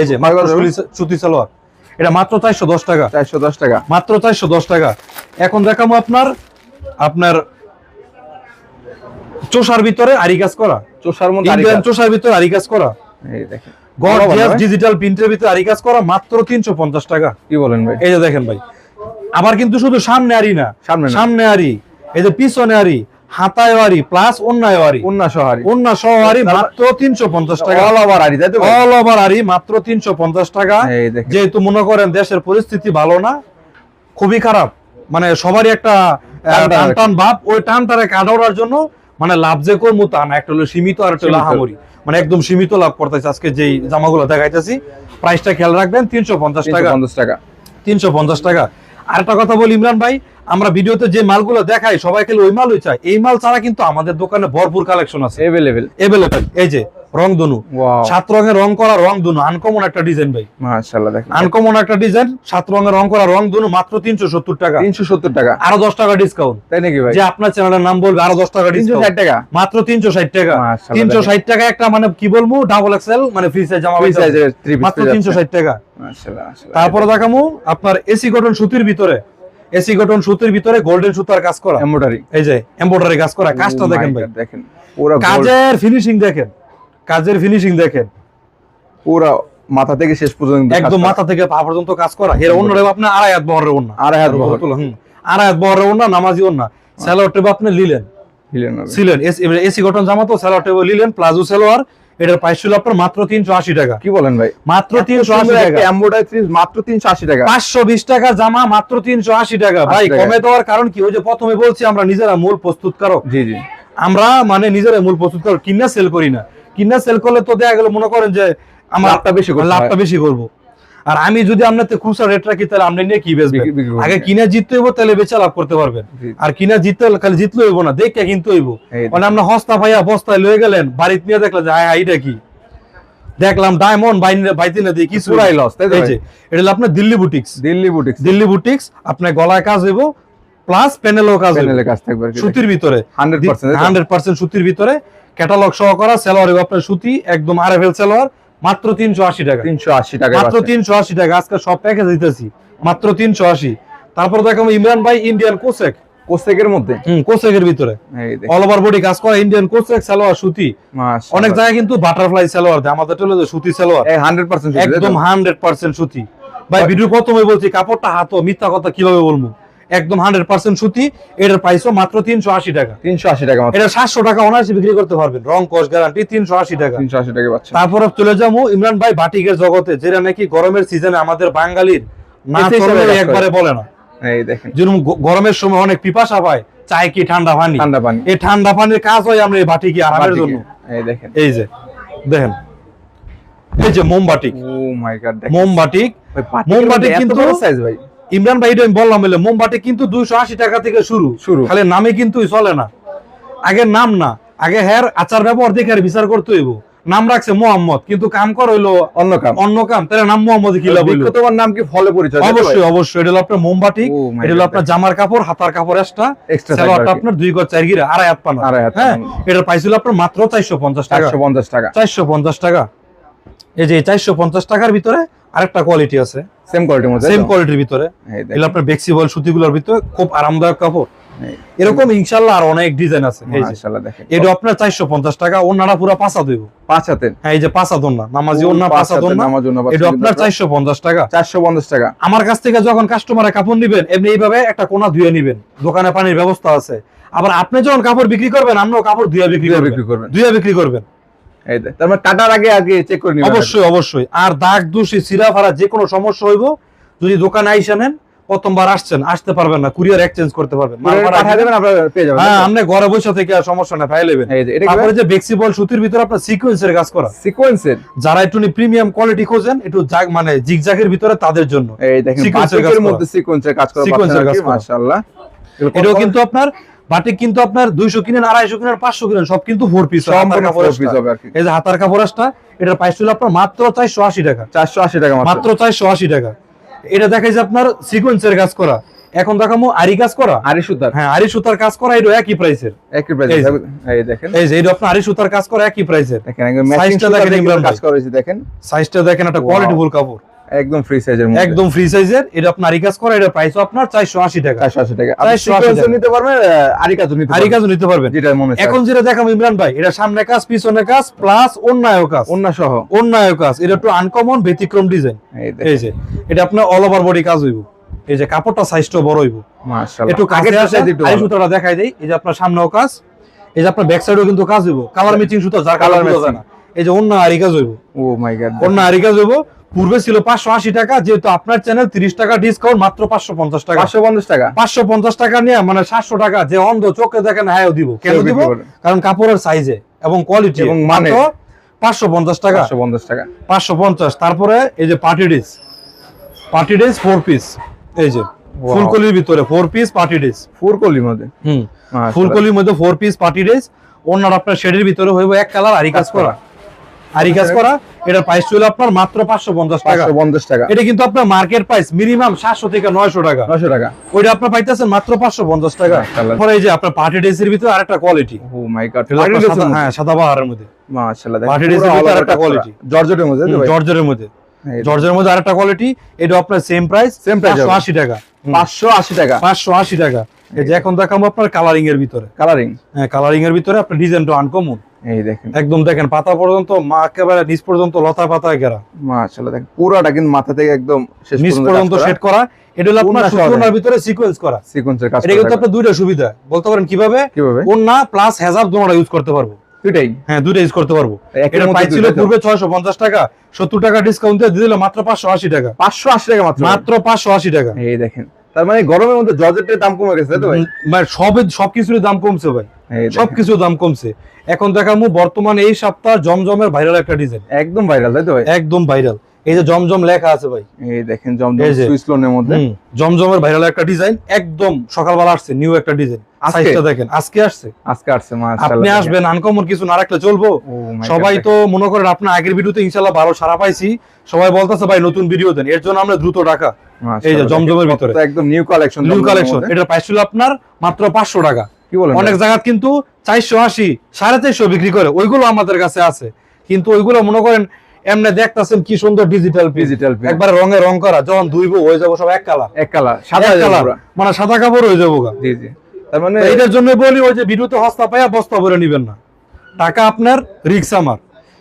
S1: এই যে মাত্র? সুতি সেলোয়ার। এটা মাত্র চারশো দশ টাকা।
S2: চারশো দশ টাকা।
S1: মাত্র চারশো দশ টাকা। এখন দেখাবো আপনার আপনার চোষার ভিতরে আরি কাজ করা।
S2: চোষার মধ্যে
S1: চোষার ভিতরে আরি কাজ করা।
S2: এই দেখেন।
S1: গর্জিয়াস ডিজিটাল প্রিন্টের ভিতরে আরি কাজ করা মাত্র তিনশো পঞ্চাশ টাকা।
S2: কি বলেন ভাই?
S1: এই যে দেখেন ভাই আবার কিন্তু শুধু সামনে আরি না
S2: সামনে
S1: সামনে আরি এই যে পিছনে আরি হাতায় আরি প্লাস অন্যায় আরি
S2: উন্না সহারি
S1: অন্য সহ আরি মাত্র তিনশো পঞ্চাশ টাকা।
S2: অল ওভার আরি তাই তো ভাই?
S1: অল ওভার আরি মাত্র তিনশো পঞ্চাশ টাকা। যেহেতু মনে করেন দেশের পরিস্থিতি ভালো না খুবই খারাপ। মানে সবারই একটা
S2: টান টান আর
S1: ভাব। ওই টানটারে কাটানোর জন্য মানে লাভ যে করব তা না। একটা হলো সীমিত আর একটা হলো
S2: সীমিত।
S1: মানে একদম সীমিত লাভ করতেছে আজকে যেই জামাগুলো দেখাইতেছি। প্রাইসটা খেয়াল রাখবেন তিনশো পঞ্চাশ টাকা।
S2: পঞ্চাশ টাকা।
S1: তিনশো পঞ্চাশ টাকা। আরেকটা কথা বলি ইমরান ভাই আমরা ভিডিওতে যে মালগুলো দেখাই সবাই খেলে ওই মালই চাই এই মাল ছাড়া কিন্তু আমাদের দোকানে ভরপুর কালেকশন আছে।
S2: এভেলেবেল
S1: এভেলেবেল এই যে রং দুনু সাত রঙের রং করা রং দুনু আনকমন একটা ডিজাইন ভাই।
S2: মাশাআল্লাহ দেখেন।
S1: আনকমন একটা ডিজাইন সাত রঙের রং করা রং দুনু মাত্র তিনশো সত্তর টাকা।
S2: 370 টাকা।
S1: আরও দশ টাকা ডিসকাউন্ট
S2: তাই নাকি ভাই?
S1: যে আপনার চ্যানেলের নাম বলবে আরও দশ টাকা ডিসকাউন্ট
S2: 360 টাকা।
S1: মাত্র তিনশো ষাট টাকা।
S2: মাশাআল্লাহ
S1: তিনশো
S2: দেখেন।
S1: ষাট টাকা একটা মানে কি বলব ডাবল এক্সেল মানে ফ্রি সাইজ জামা
S2: ফ্রি সাইজের
S1: মাত্র তিনশো ষাট টাকা।
S2: মাশাআল্লাহ
S1: তারপরে দেখামু আপনার এসি কটন সুতির ভিতরে। এসি কটন সুতির ভিতরে গোল্ডেন সুতার কাজ করা।
S2: এমব্রয়ডারি
S1: এই যে এমব্রয়ডারি কাজ করা। কাজটা দেখেন ভাই।
S2: দেখেন।
S1: কাজের ফিনিশিং দেখেন। কাজের ফিনিশিং দেখেন।
S2: পুরো মাথা থেকে শেষ পর্যন্ত
S1: একদম মাথা থেকে পা পর্যন্ত কাজ করা। এর অন্যটা আপনার আড়াই হাত বহরের অন্য।
S2: আড়াই হাত বহর।
S1: হুম। আড়াই হাত বহরের অন্য নামাজি অন্য। স্যালোয়ার টেপ আপনি লিলেন। ছিলেন এসি কটন জামা তো স্যালোয়ার টেপ লিলেন প্লাজো সালোয়ার এটার প্রাইস ছিল আপনার মাত্র তিনশো আশি টাকা।
S2: কি বলেন ভাই?
S1: মাত্র তিনশো আশি টাকা।
S2: মাত্র 380 টাকা।
S1: পাঁচশো বিশ টাকা জামা মাত্র তিনশো আশি টাকা। ভাই কমে দেওয়ার কারণ কি? ওই যে প্রথমে বলছি আমরা নিজেরা মূল প্রস্তুত প্রস্তুতকারক।
S2: জি জি।
S1: আমরা মানে নিজেরা মূল প্রস্তুত প্রস্তুতকারক। কিনা সেল করি না। কিনা সেল করলে তো দেখা গেল মনে করেন যে আমার
S2: লাভটা বেশি
S1: লাভটা বেশি করব। আর আমি যদি আপনার খুচরা রেট রাখি তাহলে আপনি নিয়ে কি বেচবেন। আগে কিনা জিততে হইব তাহলে বেচা লাভ করতে পারবেন। আর কিনা জিততে হলে খালি জিতলে হইব না দেখে কিনতে হইব। মানে আমরা হস্তা ভাইয়া বস্তায় লয়ে গেলেন বাড়িতে নিয়ে দেখলেন যে হায় এটা কি? দেখলাম ডায়মন্ড বাইনে বাইতে না দিয়ে কিছু
S2: পুরাই loss, তাই
S1: এটা হলো আপনার Delhi boutiques
S2: Delhi boutiques
S1: Delhi boutiques আপনার গলায় কাজ হইব প্লাস প্যানেলও কাজ হইব।
S2: প্যানেলের কাজ থাকবে
S1: সুতির ভিতরে।
S2: 100%
S1: হান্ড্রেড পার্সেন্ট সুতির ভিতরে। ক্যাটালগ সহ করা সেলোয়ার আপনার সুতি একদম আরএফএল সেলোয়ার মাত্র তিনশো আশি টাকা।
S2: 380 টাকা
S1: মাত্র তিনশো আশি টাকা আজকে সব প্যাকেজ দিতেছি মাত্র তিনশো আশি। তারপর দেখো ইমরান ভাই ইন্ডিয়ান কোসেক
S2: কোসেকের মধ্যে?
S1: হুম কোসেকের ভিতরে। অল ওভার বডি কাজ করা ইন্ডিয়ান কোসেক সালোয়ার সুতি। অনেক জায়গায় কিন্তু বাটারফ্লাই সালোয়ার দেয়। আমাদের যে সুতি সালোয়ার
S2: এই 100%
S1: একদম হান্ড্রেড পার্সেন্ট সুতি। ভাই ভিডিও প্রথমে বলছি কাপড়টা হাতো মিথ্যা কথা কীভাবে বলব? একদম হান্ড্রেড পার্সেন্ট সুতি এটার প্রাইসও মাত্র তিনশো আশি টাকা।
S2: 380 টাকা
S1: এটা সাতশো টাকা অনায়াসে বিক্রি করতে পারবেন। রং কস গ্যারান্টি তিনশো আশি টাকা।
S2: 380 টাকা পাচ্ছেন।
S1: তারপরে চলে যাব ইমরান ভাই বাটিকের জগতে যেটা নাকি গরমের সিজনে আমাদের বাঙালির না। একবারে বলে না।
S2: এই দেখেন।
S1: যেরকম গরমের সময় অনেক পিপাসা পায় চায় কি ঠান্ডা পানি?
S2: ঠান্ডা পানি।
S1: এই ঠান্ডা পানির কাজ হয় আমরা এই বাটিকে আরামের জন্য।
S2: এই দেখেন।
S1: এই যে দেখেন। এই যে মোমবাটিক
S2: ও মাই গড
S1: মোমবাটিক
S2: এত
S1: কিন্তু-
S2: সাইজ ভাই।
S1: ইমরান ভাই আমি বললাম বলে মোমবাতি কিন্তু দুইশো আশি টাকা থেকে শুরু।
S2: শুরু।
S1: খালি নামে কিন্তু চলে না। আগে নাম না আগে হ্যার আচার ব্যবহার দেখে আর বিচার করতে হইব। নাম রাখছে মোহাম্মদ কিন্তু কাম কর হইল
S2: অন্য কাম।
S1: অন্য কাম। তাহলে নাম মোহাম্মদ কি লাভ হইল?
S2: তোমার নাম কি ফলে পরিচয়?
S1: অবশ্যই অবশ্যই। এটা হলো আপনার মোমবাতি এটা হলো আপনার জামার কাপড় হাতার কাপড় এক্সট্রা সালোয়ারটা আপনার দুই গজ চার গিরা আড়াই হাত পানা।
S2: আড়াই হাত
S1: হ্যাঁ এটা হলো আপনার মাত্র চারশো পঞ্চাশ টাকা।
S2: 450 টাকা।
S1: চারশো পঞ্চাশ টাকা। এই যে চারশো পঞ্চাশ টাকার ভিতরে আরেকটা কোয়ালিটি আছে।
S2: সেম কোয়ালিটির মধ্যে
S1: সেম কোয়ালিটির ভিতরে। এগুলো আপনার বেক্সিবল সুতিগুলোর ভিতরে খুব আরামদায়ক কাপড়। এরকম ইনশাল্লাহ আর অনেক ডিজাইন আছে।
S2: মাশাআল্লাহ দেখেন।
S1: এটা আপনার চারশো পঞ্চাশ টাকা ওনারা পুরো পাঁচা দেব
S2: পাঁচ হাতের।
S1: হ্যাঁ এই যে পাঁচা দোনা নামাজি ওনা
S2: পাঁচ
S1: পাঁচা
S2: হাতের
S1: দোনা
S2: নামাজ পাচ্ছেন
S1: এটা আপনার
S2: কিন্তু
S1: চারশো পঞ্চাশ টাকা।
S2: 450 টাকা।
S1: আমার কাছ থেকে যখন কাস্টমারে কাপড় নিবেন এমনি এইভাবে একটা কোনা ধুয়ে নিবেন। দোকানে পানির ব্যবস্থা আছে। আবার আপনি যখন কাপড় বিক্রি করবেন আপনিও কাপড় ধুয়ে বিক্রি
S2: ধুয়ে
S1: করবেন।
S2: বিক্রি করবেন।
S1: ধুয়ে বিক্রি করবেন।
S2: মানে কাটার আগে আগে চেক করে নিবেন
S1: অবশ্যই অবশ্যই। আর দাগ দূষি সিরা ফারা যে কোনো সমস্যা হইব যদি দোকানে আইসা নেন প্রথমবার আসছেন আসতে পারবেন না কুরিয়ার এক্সচেঞ্জ করতে পারবেন। মাল
S2: কুরিয়ারে
S1: পাঠায়
S2: পাঠিয়ে
S1: দেবেন
S2: আপনারা পেয়ে যাবেন
S1: হ্যাঁ আপনি ঘরে বসে থেকে আর সমস্যা না ফাইল নেবেন।
S2: এটা কি
S1: তারপরে যে বেক্সিবল সুতির ভিতরে আপনার সিকোয়েন্সের কাজ করা।
S2: সিকোয়েন্সের
S1: যারা একটু প্রিমিয়াম কোয়ালিটি খোঁজেন একটু জাগ মানে জিগজাগের ভিতরে তাদের জন্য।
S2: এই দেখেন
S1: কাজ করা।
S2: সিকোয়েন্সের কাজ করা
S1: Sequence কাজ করা।
S2: মাশাআল্লাহ।
S1: এটাও কিন্তু আপনার বাটিক কিন্তু আপনার দুইশো কিনেন আড়াইশো কিনেন পাঁচশো কিনেন সব কিন্তু ফোর পিস। এই যে হাতার কাপড় আসটা এটার প্রাইস ছিল আপনার মাত্র চারশো আশি টাকা।
S2: 480 টাকা মাত্র।
S1: চারশো আশি টাকা। এটা দেখাই যে আপনার সিকোয়েন্সের কাজ করা। এখন দেখামো আরি কাজ করা।
S2: আরি সুতার।
S1: হ্যাঁ আরি সুতার কাজ করা এটা একই প্রাইসের
S2: একই প্রাইস
S1: এই
S2: দেখেন
S1: এই যে এটা আপনার আরি সুতার কাজ করা একই প্রাইসের
S2: দেখেন একদম ম্যাচিং
S1: Size টা দেখেন ইমরান
S2: কাজ
S1: ভাই।
S2: করা হয়েছে দেখেন।
S1: সাইজটা দেখেন একটা. কোয়ালিটিফুল কাপড়।
S2: একদম ফ্রি সাইজের মধ্যে।
S1: একদম ফ্রি সাইজের এটা আপনার আরি কাজ করা এটা প্রাইসও আপনার চারশো আশি টাকা।
S2: 480 টাকা। আপনি সিকোয়েন্সও নিতে পারবেন আহ, আরি কাজও নিতে
S1: আরি
S2: পারবেন।
S1: কাজও নিতে পারবেন।
S2: যেটা মনে
S1: এখন যেটা ইমরান ভাই এটা সামনে কাজ পিছনে কাজ প্লাস অন্যায় কাজ।
S2: অন্য সহ।
S1: অন্যায় কাজ। এটা একটু আনকমন ব্যতিক্রম ডিজাইন
S2: এই
S1: যে এটা আপনার অল ওভার বডি কাজ হইব। এই যে কাপড়টা সাইজটা বড় হইব।
S2: মাশাআল্লাহ।
S1: একটু কাছে আসে আরি
S2: ভালো।
S1: দেখাই দেই। এই যে আপনার সামনেও কাজ এই যে আপনার ব্যাক সাইডেও কিন্তু কাজ হইব। কালার ম্যাচিং সুতা যার কালার বোঝা না এই যে অন্য আরি কাজ হইব।
S2: Oh my god.
S1: অন্য আরি কাজ হইব। পূর্বে ছিল পাঁচশো আশি টাকা যেহেতু আপনার চ্যানেল তিরিশ টাকা ডিসকাউন্ট মাত্র পাঁচশো পঞ্চাশ টাকা।
S2: 550 টাকা?
S1: পাঁচশো পঞ্চাশ টাকা নিয়ে মানে সাতশো টাকা যে অন্ধ চোখে দেখেন হ্যাঁ দিব। কেন দিব? কারণ কাপড়ের সাইজে এবং কোয়ালিটি
S2: এবং মানে।
S1: পাঁচশো পঞ্চাশ টাকা।
S2: 550 টাকা।
S1: পাঁচশো পঞ্চাশ। তারপরে এই যে party dress party dress four piece এই যে. ফুলকলির ভিতরে ফোর পিস পার্টি ড্রেস
S2: ফুরকলির মধ্যে?
S1: হুম।
S2: মাশাআল্লাহ।
S1: ফুলকলির মধ্যে ফোর পিস পার্টি ড্রেস অন্যান্য আপনার শেডের ভিতরে হইব এক কালার আরি কাজ করা। আরি কাজ করা এটার প্রাইস ছিল আপনার মাত্র পাঁচশো পঞ্চাশ টাকা।
S2: পঞ্চাশ টাকা।
S1: এটা কিন্তু আপনার মার্কেট প্রাইস মিনিমাম সাতশো থেকে নয়শো টাকা।
S2: 900 টাকা।
S1: ওইটা আপনার পাইতেছেন মাত্র পাঁচশো পঞ্চাশ টাকা। পরে এই যে আপনার পার্টি ড্রেসের ভিতরে আরেকটা কোয়ালিটি
S2: ও মাই গড
S1: হ্যাঁ সাদা বাহারের মধ্যে।
S2: মাশাআল্লাহ
S1: dress এর ভিতরে আরেকটা quality।
S2: জর্জেটের মধ্যে
S1: মধ্যে। জর্জের মধ্যে আরেকটা কোয়ালিটি এটা আপনার সেম প্রাইস
S2: price
S1: পাঁচশো আশি টাকা।
S2: পাঁচশো আশি টাকা।
S1: পাঁচশো আশি টাকা। এই যে এখন দেখাবো আপনার কালারিং এর ভিতরে।
S2: কালারিং
S1: হ্যাঁ কালারিং এর ভিতরে আপনার ডিজাইনটা আনকমন
S2: এই দেখেন।
S1: একদম দেখেন পাতা পর্যন্ত মা একেবারে নিচ পর্যন্ত লতা পাতায় ঘেরা।
S2: মাশাআল্লাহ দেখেন পুরোটা কিন্তু মাথা থেকে একদম শেষ
S1: নিচ পর্যন্ত সেট করা। এটা হলো আপনার সুতোনার ভিতরে সিকোয়েন্স করা।
S2: সিকোয়েন্সের কাজ
S1: এটা কিন্তু আপনার দুইটা সুবিধা। বলতে পারেন কীভাবে?
S2: কীভাবে?
S1: ওন্না প্লাস হেজাব দুটোটা ইউজ করতে পারব।
S2: দুইটাই?
S1: হ্যাঁ দুইটা ইউজ করতে পারব। এটা প্রাইস ছিল পূর্বে ছয়শো পঞ্চাশ টাকা। সত্তর টাকা ডিসকাউন্ট দিয়ে দিল মাত্র পাঁচশো আশি টাকা।
S2: পাঁচশো আশি টাকা মাত্র।
S1: মাত্র পাঁচশো আশি টাকা।
S2: এই দেখেন তার মানে গরমের মধ্যে জর্জেটের দাম কমে গেছে তো ভাই?
S1: মানে সবে সবকিছুর দাম কমছে ভাই।
S2: দেখেন।
S1: সবকিছুর দাম কমছে। এখন দেখামু বর্তমানে এই সপ্তাহ জমজমের ভাইরাল একটা ডিজাইন
S2: একদম ভাইরাল তাই তো ভাই?
S1: একদম ভাইরাল এই যে জমজম লেখা আছে ভাই।
S2: এই দেখেন জমজম
S1: এই
S2: সুইস লোনের মধ্যে।
S1: জমজমের ভাইরাল একটা ডিজাইন একদম সকালবেলা আসছে নিউ একটা ডিজাইন সাইজটা দেখেন আজকে আসছে।
S2: আজকে আসছে মাশাআল্লাহ
S1: আপনি আসবেন আনকমন কিছু না রাখলে চলবো।
S2: Oh
S1: সবাই তো মনে করেন আপনার আগের ভিডিওতে ইনশাল্লাহ ভালো সারা পাইছি। সবাই বলতেছে ভাই নতুন ভিডিও দেন। এর জন্য আমরা দ্রুত টাকা এই যে
S2: দেখেন,
S1: জমজমের ভিতরে।
S2: একদম নিউ কালেকশন
S1: নিউ কালেকশন এটার প্রাইস ছিল আপনার মাত্র পাঁচশো টাকা।
S2: কি বলেন
S1: অনেক জায়গা কিন্তু চারশো আশি সাড়ে চারশো বিক্রি করে। ওইগুলো আমাদের কাছে আছে। কিন্তু ওইগুলো মনে করেন এমনি দেখতেছেন কি সুন্দর ডিজিটাল
S2: ডিজিটাল
S1: একবার রঙে রং করা যখন ধুইবো হয়ে যাব সব এক কালার
S2: এক কালার সাদা কালার
S1: মানে সাদা কাপড় হয়ে যাব
S2: জি জি। তার মানে
S1: এটার জন্য বলি ওই যে ভিডিওতে হস্তা পাইয়া বস্তা ভরে নিবেন না। টাকা আপনার রিক্স আমার।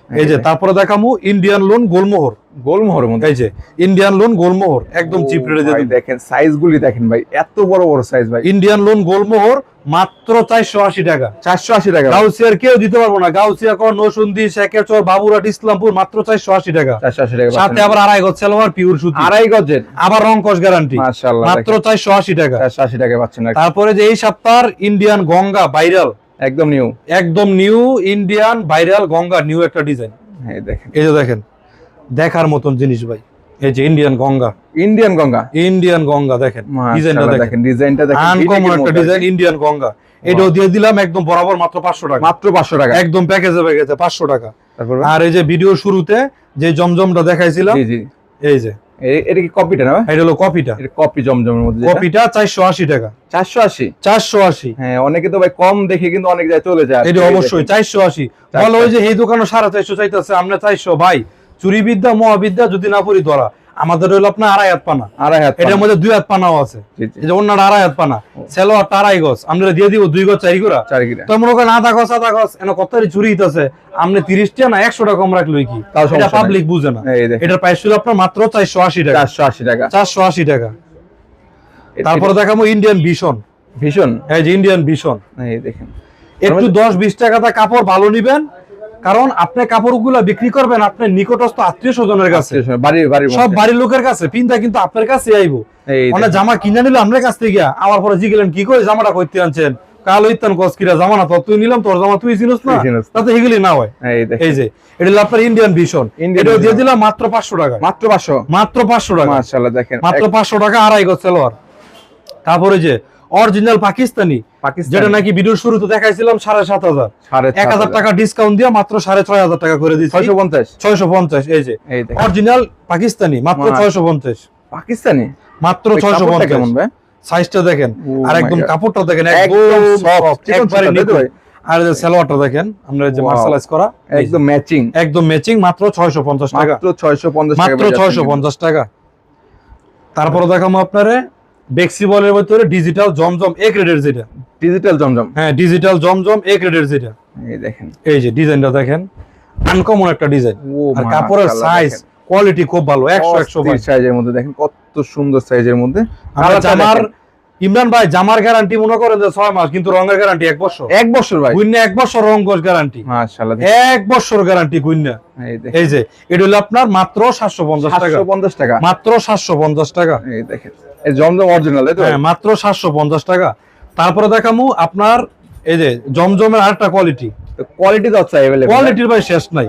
S1: এই যে তারপরে দেখামু ইন্ডিয়ান লোন গোলমোহর।
S2: গোলমোহরের মধ্যে
S1: এই যে? ইন্ডিয়ান লোন গোলমোহর একদম চিপ রেটে
S2: দেখেন সাইজ গুলি দেখেন ভাই এত বড় বড় সাইজ ভাই।
S1: ইন্ডিয়ান লোন গোলমোহর মাত্র চারশো আশি টাকা।
S2: চারশো আশি টাকা।
S1: গাউসিয়ার কেউ দিতে পারব না। গাউসিয়া কর নসুন্দি শেখেরচর বাবুরাট ইসলামপুর মাত্র চারশো আশি টাকা।
S2: চারশো আশি টাকা
S1: সাথে আবার আড়াই গজ সালোয়ার পিওর সুতি।
S2: আড়াই গজের।
S1: আবার রং কস গ্যারান্টি
S2: মাশাআল্লাহ
S1: মাত্র চারশো আশি টাকা।
S2: চারশো আশি টাকা পাচ্ছেন।
S1: তারপরে যে এই সপ্তাহ ইন্ডিয়ান গঙ্গা ভাইরাল
S2: একদম নিউ
S1: একদম new Indian viral Ganga new একটা ডিজাইন
S2: হ্যাঁ দেখেন।
S1: এই যে দেখেন। দেখার মতন জিনিস ভাই। এই যে Indian Ganga.
S2: Indian Ganga?
S1: Indian Ganga দেখেন ডিজাইনটা দেখেন।
S2: ডিজাইনটা দেখেন।
S1: আনকমন একটা ডিজাইন ইন্ডিয়ান গঙ্গা। এটাও দিয়ে দিলাম একদম বরাবর মাত্র পাঁচশো টাকা।
S2: মাত্র পাঁচশো টাকা।
S1: একদম প্যাকেজে প্যাকেজে পাঁচশো টাকা। আর এই যে ভিডিও শুরুতে যে জমজমটা দেখাইছিলাম
S2: জি জি।
S1: এই যে।
S2: এটা কি কপিটা না?
S1: এটা হলো কপিটা।
S2: এটা কপি জমজমের মধ্যে
S1: কপিটা চারশো আশি টাকা।
S2: চারশো আশি?
S1: চারশো আশি।
S2: হ্যাঁ অনেকে তো ভাই কম দেখে কিন্তু অনেক জায়গায় চলে যায়।
S1: এটা অবশ্যই
S2: দেখেন।
S1: চারশো আশি।
S2: চারশো
S1: বলো ওই যে এই দোকানে সাড়ে চারশো চাইতেছে আমরা চারশো ভাই। চুরি বিদ্যা মহাবিদ্যা যদি না পড়ি ধরা আমাদের হলো আপনার আড়াই হাত পানা।
S2: আড়াই হাত
S1: এটার মধ্যে দুই হাত পানাও আছে। এই যে অন্যটা আড়াই হাত পানা সেলোয়ার আড়াই গছ আমরা দিয়ে দিব দুই গছ চারি গোড়া। তো মনে করেন আধা গছ আধা গছ এনে কত চুরি হইতেছে। আপনি তিরিশটা না একশো টাকা কম রাখল কি? এটা পাবলিক বুঝে না। এটার প্রাইস ছিল আপনার মাত্র চারশো আশি টাকা।
S2: চারশো আশি টাকা।
S1: চারশো আশি টাকা। তারপরে দেখাবো ইন্ডিয়ান ভীষণ
S2: ভীষণ
S1: এই যে ইন্ডিয়ান ভীষণ
S2: এই দেখেন।
S1: একটু দশ বিশ টাকাটা কাপড় ভালো নিবেন কারণ আপনি কাপড়গুলো বিক্রি করবেন আপনার নিকটস্থ আত্মীয় স্বজনের কাছে। সব বাড়ির লোকের কাছে পিনটা কিন্তু আপনার কাছে আইবো। মানে জামা কিনে নিল আপনার কাছ থেকে আমার পরে জিগেলেন কি করে জামাটা করতে আনছেন? কাল হইতেন কসকিরা জামা না তুই নিলাম তোর জামা তুই চিনিস না। তাতে না হয়।
S2: এই
S1: যে এটা আপনার ইন্ডিয়ান এটাও দিয়ে। দিলাম মাত্র পাঁচশো টাকা
S2: মাত্র পাঁচশো?
S1: মাত্র পাঁচশো টাকা মাত্র পাঁচশো টাকা আড়াই গজ সেলোয়ার। তারপরে যে অরিজিনাল পাকিস্তানি। যেটা নাকি ভিডিওর শুরুতে দেখাইছিলাম সাড়ে সাত হাজার। এক হাজার টাকা ডিসকাউন্ট দিয়ে মাত্র সাড়ে ছয় হাজার টাকা করে দিচ্ছি।
S2: ছয়শো পঞ্চাশ।
S1: ছয়শো পঞ্চাশ এই যে। অরিজিনাল পাকিস্তানি মাত্র ছয়শো পঞ্চাশ।
S2: পাকিস্তানি?
S1: মাত্র ছয়শো পঞ্চাশ।
S2: কেমন ভাই?
S1: সাইজটা দেখেন। আর একদম কাপড়টা দেখেন
S2: একদম
S1: একবারে নিখুঁত। আর যে সালোয়ারটা দেখেন আমরা যে মার্শালাইজ করা
S2: একদম ম্যাচিং
S1: একদম ম্যাচিং মাত্র ছয়শো পঞ্চাশ টাকা।
S2: মাত্র ছয়শো পঞ্চাশ
S1: মাত্র ছয়শো পঞ্চাশ টাকা। তারপরে দেখাবো আপনারে বেক্সি বলের ভিতরে ডিজিটাল জমজম এ গ্রেডের যেটা।
S2: ডিজিটাল জমজম।
S1: হ্যাঁ ডিজিটাল জমজম এ গ্রেডের যেটা।
S2: এই দেখেন।
S1: এই যে ডিজাইনটা দেখেন আনকমন একটা ডিজাইন। আর কাপড়ের সাইজ কোয়ালিটি খুব ভালো একশো একশো ভাই।
S2: সাইজের মধ্যে দেখেন কত সুন্দর সাইজের মধ্যে।
S1: আমার জামার ইমরান ভাই জামার গ্যারান্টি মনে করেন যে ছয় মাস কিন্তু রঙের গ্যারান্টি এক বছর।
S2: এক বছর ভাই।
S1: গুইন্যা এক বছর রং গোস গ্যারান্টি
S2: মাশাআল্লাহ
S1: এক বছর গ্যারান্টি
S2: এই
S1: যে এটা হলো আপনার মাত্র সাতশো পঞ্চাশ টাকা।
S2: সাতশো পঞ্চাশ টাকা।
S1: মাত্র সাতশো পঞ্চাস টাকা।
S2: এই দেখেন। এই জমজম অরিজিনাল তাই তো
S1: হ্যাঁ মাত্র সাতশো পঞ্চাশ টাকা তারপরে দেখামু আপনার এই যে জমজমের আরেকটা কোয়ালিটি
S2: কোয়ালিটি তো হচ্ছে अवेलेबल
S1: কোয়ালিটির ভাই শেষ নাই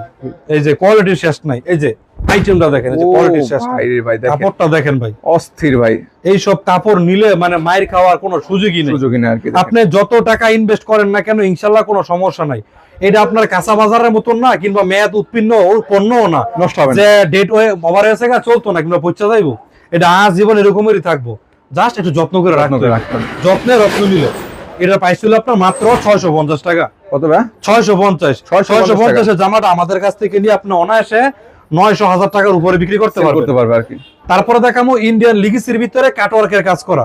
S1: এই যে কোয়ালিটির শেষ নাই এই যে আইটেমটা দেখেন এই যে কোয়ালিটির শেষ নাই
S2: ভাই রে ভাই দেখেন
S1: কাপড়টা দেখেন ভাই
S2: অস্থির ভাই
S1: এই সব কাপড় নিলে মানে মায়ের খাওয়ার কোনো সুযোগই নেই
S2: সুযোগই না আর কি দেখেন।
S1: আপনি যত টাকা ইনভেস্ট করেন না কেন ইনশাল্লাহ কোনো সমস্যা নাই এটা আপনার কাঁচা বাজারের মতন না কিংবা মেয়াদ উৎপন্ন পণ্যও না
S2: নষ্ট হবে না
S1: যে ডেট ওভার হয়েছে গা চলতো না কিংবা পচা যাইবো এটা আজ জীবন এরকমেরই থাকব। জাস্ট একটু যত্ন করে রাখতে যত্নে রত্ন নিল। এটা পাইছিল আপনার মাত্র ছয়শো পঞ্চাশ টাকা।
S2: কত
S1: ছয়শো পঞ্চাশ।
S2: 650
S1: ছয়শো পঞ্চাশের জামাটা আমাদের কাছ থেকে নিয়ে আপনি অনায়াসে নয়শো হাজার টাকার উপরে বিক্রি করতে পারবেন।
S2: করতে পারবে আর কি।
S1: তারপরে দেখামো ইন্ডিয়ান লিগিসির ভিতরে কাটওয়ার্কের কাজ করা।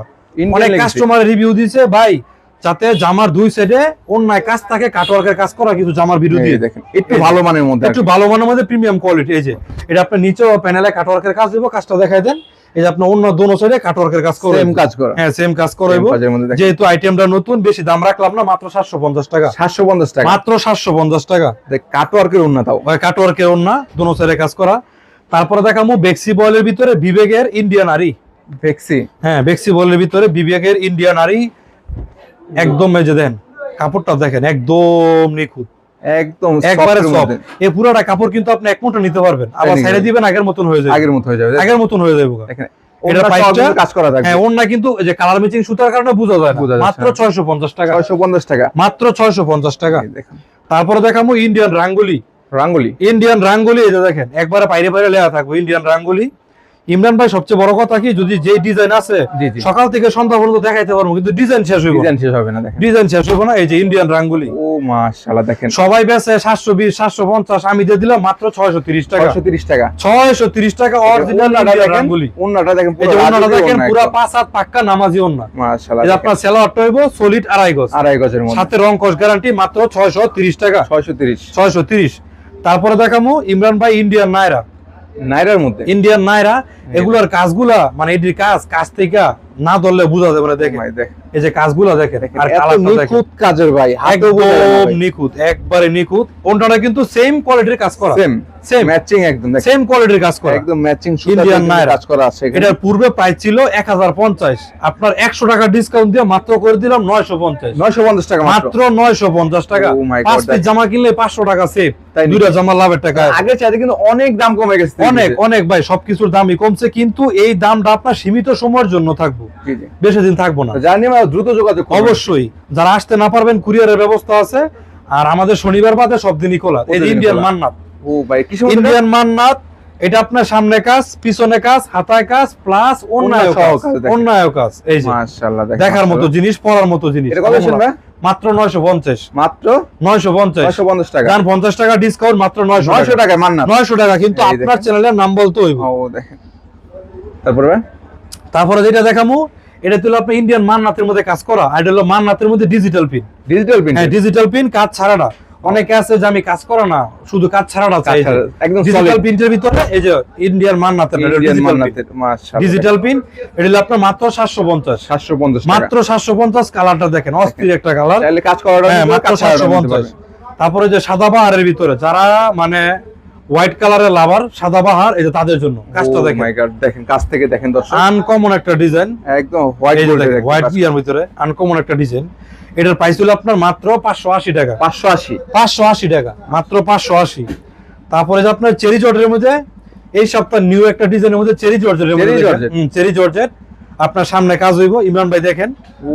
S1: অনেক কাস্টমার রিভিউ দিছে ভাই যাতে জামার দুই সাইডে অন্যায় কাজ থাকে কাটওয়ার্কের কাজ করা কিন্তু জামার দিয়ে।
S2: দেখেন একটু ভালো মানের মধ্যে
S1: একটু ভালো মানের মধ্যে প্রিমিয়াম কোয়ালিটি এই যে এটা আপনি নিচে প্যানেলে কাটওয়ার্কের কাজ দিব কাজটা দেখাই দেন। এই যে আপনি অন্য দোনো সাইডে কাটওয়ার্কের কাজ
S2: সেম কাজ করা।
S1: হ্যাঁ সেম কাজ যেহেতু আইটেমটা নতুন বেশি দাম রাখলাম না মাত্র সাতশো পঞ্চাশ টাকা।
S2: 750 টাকা।
S1: মাত্র সাতশো পঞ্চাশ টাকা।
S2: দেখ কাটওয়ার্কের উন্নতাও
S1: কাটওয়ার্কের ওন্না দোনো সাইডে কাজ করা। তারপরে দেখামো বেক্সি বয়েলের ভিতরে বিবেকের ইন্ডিয়ান আরি
S2: ভেক্সি
S1: হ্যাঁ বেক্সি বয়েলের ভিতরে বিবেকের ইন্ডিয়ান আরি একদম যে দেন কাপড়টা দেখেন একদম নিখুঁত।
S2: একদম
S1: একবারে
S2: soft এর
S1: সব
S2: মধ্যে।
S1: এই পুরোটা কাপড় কিন্তু আপনি এক মুঠো নিতে পারবেন। আবার ছেড়ে দিবেন আগের মতন হয়ে যাবে।
S2: আগের মতো হয়ে যাবে
S1: আগের মতন হয়ে যাবে এটা
S2: এটা কাজ করা থাকবে।
S1: হ্যাঁ ওন্না কিন্তু যে কালার ম্যাচিং সুতার কারণে বোঝা যায় মাত্র টাকা।
S2: 650 টাকা।
S1: মাত্র ছয়শো পঞ্চাশ টাকা।
S2: দেখেন।
S1: তারপরে দেখামো ইন্ডিয়ান রাঙ্গুলি
S2: রাঙ্গুলি
S1: ইন্ডিয়ান রাঙ্গুলি যে দেখেন একবারে বাইরে বাইরে লেয়া থাকব। ইন্ডিয়ান রাঙ্গুলি ইমরান ভাই সবচেয়ে বড় কথা কি যদি যে ডিজাইন আছে সকাল থেকে সন্ধ্যা পর্যন্ত দেখাইতে পারব কিন্তু ডিজাইন শেষ হইব
S2: ডিজাইন শেষ হবে না দেখেন।
S1: ডিজাইন শেষ হইব না এই যে ইন্ডিয়ান রাঙ্গুলি
S2: ও মাশাআল্লাহ দেখেন।
S1: সবাই বেচে সাতশো বিশ সাতশো পঞ্চাশ আমি দিয়ে দিলাম মাত্র ছয়শো তিরিশ টাকা।
S2: 630 টাকা।
S1: ছয়শো তিরিশ টাকা অরিজিনাল
S2: ওন্নাটা দেখেন
S1: রাঙ্গুলি
S2: ওন্নাটা দেখেন পুরো রাজকীয়
S1: দেখেন পুরা পাঁচ হাত পাক্কা নামাজি ওন্না
S2: মাশাআল্লাহ দেখেন।
S1: আপনার সেলোয়ারটা হইব সলিড আড়াই গজ।
S2: আড়াই গজের মধ্যে।
S1: সাথে রং কস গ্যারান্টি মাত্র ছয়শো তিরিশ টাকা।
S2: 630
S1: ছয়শো তিরিশ। তারপরে দেখামু ইমরান ভাই ইন্ডিয়ান নায়রা।
S2: নাইরার মধ্যে।
S1: ইন্ডিয়ান নায়রা এগুলার কাজগুলা মানে এটির কাজ কাজ থেকে না ধরলে বোঝা যাবে না দেখেন। এই যে কাজগুলা দেখেন
S2: দেখেন,
S1: আর
S2: নিখুঁত কাজের ভাই
S1: একদম নিখুঁত একবারে নিখুঁত। ওনটা কিন্তু সেম কোয়ালিটির কাজ করা।
S2: সেম
S1: সেম
S2: ম্যাচিং একদম
S1: সেম কোয়ালিটির কাজ করা।
S2: একদম ম্যাচিং
S1: Indian নায়রা।
S2: কাজ করা আছে।
S1: এটার পূর্বে প্রাইস ছিল এক হাজার পঞ্চাশ। আপনার একশো টাকা ডিসকাউন্ট দিয়ে মাত্র করে দিলাম নয়শো পঞ্চাশ।
S2: 950 টাকা মাত্র।
S1: মাত্র নয়শো পঞ্চাশ টাকা।
S2: Oh
S1: পাঁচ পিস জামা কিনলে পাঁচশো টাকা সেভ? দুইটা জামা লাভের টাকা।
S2: আগের চাইতে কিন্তু অনেক দাম কমে গেছে
S1: অনেক অনেক ভাই সবকিছুর দামই কমছে। কিন্তু এই দামটা আপনার সীমিত সময়ের জন্য থাকব। বেশি দিন থাকব না।
S2: জানি দ্রুত যোগাযোগ
S1: অবশ্যই। যারা আসতে না পারবেন কুরিয়ারের ব্যবস্থা আছে। আর আমাদের শনিবার বাদে সব দিনই খোলা। এই ইন্ডিয়ান। মান্নাত।
S2: ও ভাই কিছু
S1: ইন্ডিয়ান মান্নাত এটা আপনার সামনে কাজ পিছনে কাজ হাতায় কাজ প্লাস অন্যায়
S2: অন্য
S1: কাজ অন্যায় কাজ এই যে।
S2: মাশাআল্লাহ
S1: দেখার মতো জিনিস পড়ার মতো জিনিস।
S2: এটা কত শুনবে
S1: মাত্র নয়শো পঞ্চাশ।
S2: মাত্র?
S1: নয়শো পঞ্চাশ।
S2: 950 টাকা।
S1: পঞ্চাশ টাকা ডিসকাউন্ট মাত্র নয়শো
S2: 900 টাকা। মান্না
S1: নয়শো টাকা কিন্তু আপনার চ্যানেলের নাম বলতে হইব
S2: ও দেখেন। তারপরে?
S1: তারপরে যেটা দেখামু এটা ছিল আপনি ইন্ডিয়ান মান্নাতের মধ্যে কাজ করা আর এটা হলো মান্নাতের মধ্যে ডিজিটাল পিন
S2: ডিজিটাল প্রিন্ট
S1: হ্যাঁ ডিজিটাল পিন কাজ ছাড়াটা অনেকে আছে যে আমি কাজ করা না শুধু কাজ ছাড়াটা চাই।
S2: একদম
S1: ডিজিটাল প্রিন্টের ভিতরে এই যে ইন্ডিয়ান মান্নাতের
S2: ইন্ডিয়ান মান্নাতের
S1: ডিজিটাল পিন এটা হলো আপনার মাত্র সাতশো পঞ্চাশ।
S2: 750 টাকা।
S1: মাত্র সাতশো পঞ্চাশ কালারটা দেখেন অস্থির একটা কালার।
S2: তাহলে কাজ করাটা
S1: হ্যাঁ মাত্র
S2: কাজ করাটা
S1: সাতশো
S2: নিতে
S1: পঞ্চাশ।
S2: পারবেন।
S1: তারপরে যে সাদা বাহারের ভিতরে যারা মানে হোয়াইট কালারের লাভার সাদা বাহার যে তাদের জন্য। কাজটা
S2: Oh
S1: দেখেন।
S2: My God, দেখেন কাছ থেকে দেখেন দর্শক।
S1: আনকমন একটা ডিজাইন
S2: একদম হোয়াইট
S1: দেখেন হোয়াইট ইয়ার ভিতরে আনকমন একটা ডিজাইন এটার প্রাইস হলো আপনার মাত্র পাঁচশো আশি টাকা।
S2: 580
S1: পাঁচশো আশি টাকা মাত্র পাঁচশো আশি। তারপরে যে আপনার চেরি জর্জের মধ্যে এই সপ্তাহ নিউ একটা ডিজাইনের মধ্যে চেরি জর্জের মধ্যে
S2: georgette।
S1: চেরি জর্জের আপনার সামনে কাজ হইব ইমরান ভাই দেখেন।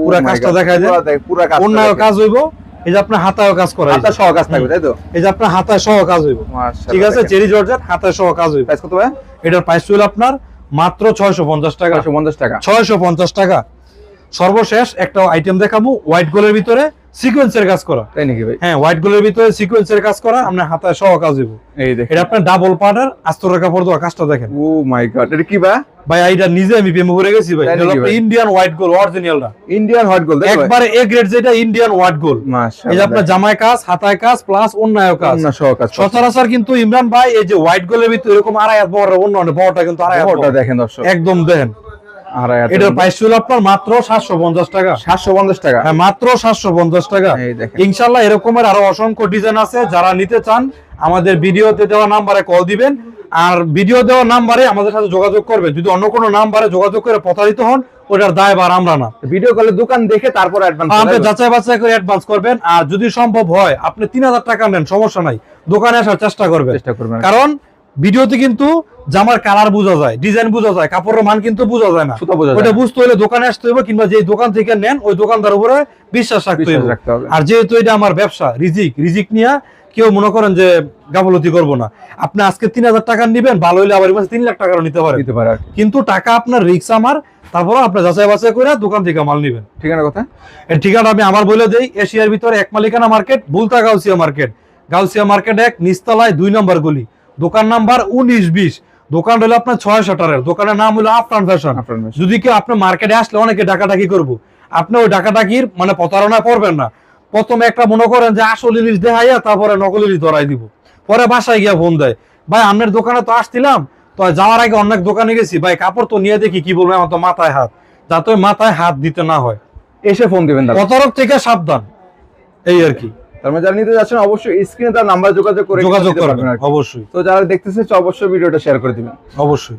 S1: পুরা
S2: Oh
S1: কাজটা
S2: God,
S1: দেখায় দেন।
S2: পুরা কাজ
S1: অন্যায় কাজ হইব। এই যে আপনার হাতায় কাজ করা
S2: হাতা সহ কাজ থাকবে তাই তো?
S1: এই যে আপনার হাতায় সহ কাজ হইব। ঠিক আছে চেরি জর্জেট হাতায় সহ কাজ হইব।
S2: প্রাইস কত ভাই?
S1: এটার প্রাইস হইল আপনার মাত্র ছয়শো পঞ্চাশ টাকা।
S2: 650 টাকা।
S1: ছয়শো পঞ্চাশ টাকা। সর্বশেষ একটা আইটেম দেখাবো হোয়াইট গোলের ভিতরে। সিকোয়েন্সের কাজ করা।
S2: তাই নাকি ভাই?
S1: হ্যাঁ হোয়াইট গোলের ভিতরে সিকোয়েন্সের কাজ করা আপনার হাতায় সহ কাজ হইব
S2: এই দেখেন।
S1: এটা আপনার ডাবল পার্টার আস্তরের কাপড় দেওয়া কাজটা দেখেন।
S2: ও মাই গড এটা কি ভাই?
S1: ভাই এইটা নিজে আমি প্রেমে পড়ে গেছি ভাই।
S2: ভাই?
S1: ইন্ডিয়ান হোয়াইট গোল অরিজিনালটা
S2: ইন্ডিয়ান হোয়াইট গোল্ড
S1: একবারে এ গ্রেড যেটা ইন্ডিয়ান হোয়াইট গোল এই যে আপনার জামায় কাজ হাতায় কাজ প্লাস অন্যায় কাজ।
S2: না সহ কাজ
S1: সচরাচর কিন্তু ইমরান ভাই এই যে হোয়াইট গোলের ভিতরে এরকম আড়াই হাত বড় অন্য অন্য বড়টা কিন্তু আড়াই হাত
S2: দেখেন দর্শক।
S1: একদম দেখেন। এটার প্রাইস ছিল আপনার মাত্র সাতশো পঞ্চাশ টাকা।
S2: 750 টাকা।
S1: হ্যাঁ মাত্র সাতশো পঞ্চাশ টাকা। ইনশাল্লাহ এরকমের আরও অসংখ্য ডিজাইন আছে। যারা নিতে চান আমাদের ভিডিওতে দেওয়া নাম্বারে কল দিবেন। আর ভিডিও দেওয়া নাম্বারে আমাদের সাথে যোগাযোগ করবেন। যদি অন্য কোনো নাম্বারে যোগাযোগ করে প্রতারিত হন ওটার দায়বার আমরা না।
S2: ভিডিও কলে দোকান দেখে তারপর অ্যাডভান্স
S1: আপনি যাচাই বাছাই করে অ্যাডভান্স করবেন। আর যদি সম্ভব হয় আপনি তিন হাজার টাকা নেন সমস্যা নাই। দোকানে আসার চেষ্টা করবেন।
S2: চেষ্টা করবেন।
S1: কারণ ভিডিওতে কিন্তু জামার কালার বোঝা যায় ডিজাইন বোঝা যায় কাপড়ের মান কিন্তু বোঝা যায় না।
S2: সুতা বোঝা যায়
S1: ওটা বুঝতে হলে দোকানে আসতে হবে কিংবা যে দোকান থেকে নেন ওই দোকানদার উপরে বিশ্বাস রাখতে হবে। আর যেহেতু এটা আমার ব্যবসা রিজিক রিজিক নিয়ে কেউ মনে করেন যে গাফলতি করব না। আপনি আজকে তিন হাজার টাকা নিবেন ভালো হইলে আবার তিন লাখ টাকারও নিতে পারেন।
S2: দিতে পারে
S1: কিন্তু টাকা আপনার রিক্স আমার তারপরে আপনি যাচাই বাছাই করে দোকান থেকে মাল নিবেন।
S2: ঠিকানা কথা
S1: এর ঠিকানা আমি আমার বলে দেই এশিয়ার ভিতরে এক মালিকানা market বুলতা Gausia market. Gausia market এক নিস্তালায় দুই নম্বর গলি। দোকান নাম্বার উনিশ বিশ। দোকান হলো আপনার ছয় শাটারের। দোকানের নাম হলো আফরান ফ্যাশন। যদি কেউ আপনার মার্কেটে আসলে অনেকে ডাকাডাকি করব। আপনি ওই ডাকাডাকির মানে প্রতারণা করবেন না। প্রথমে একটা মনে করেন যে আসল ইলিশ দেখাইয়া তারপরে নকল ইলিশ ধরাই দিব। পরে বাসায় গিয়া ফোন দেয়। ভাই আপনার দোকানে তো আসছিলাম। তো যাওয়ার আগে অনেক দোকানে গেছি। ভাই কাপড় তো নিয়ে দেখি কি বলব আমার তো মাথায় হাত। যাতে মাথায় হাত দিতে না হয়।
S2: এসে ফোন দিবেন
S1: প্রতারক থেকে সাবধান। এই আর কি।
S2: তার মানে যারা নিতে যাচ্ছেন অবশ্যই স্ক্রিনে তার নাম্বার যোগাযোগ করে
S1: যোগাযোগ করবেন। অবশ্যই।
S2: তো যারা দেখতেছে অবশ্যই ভিডিওটা শেয়ার করে দিবেন।
S1: অবশ্যই।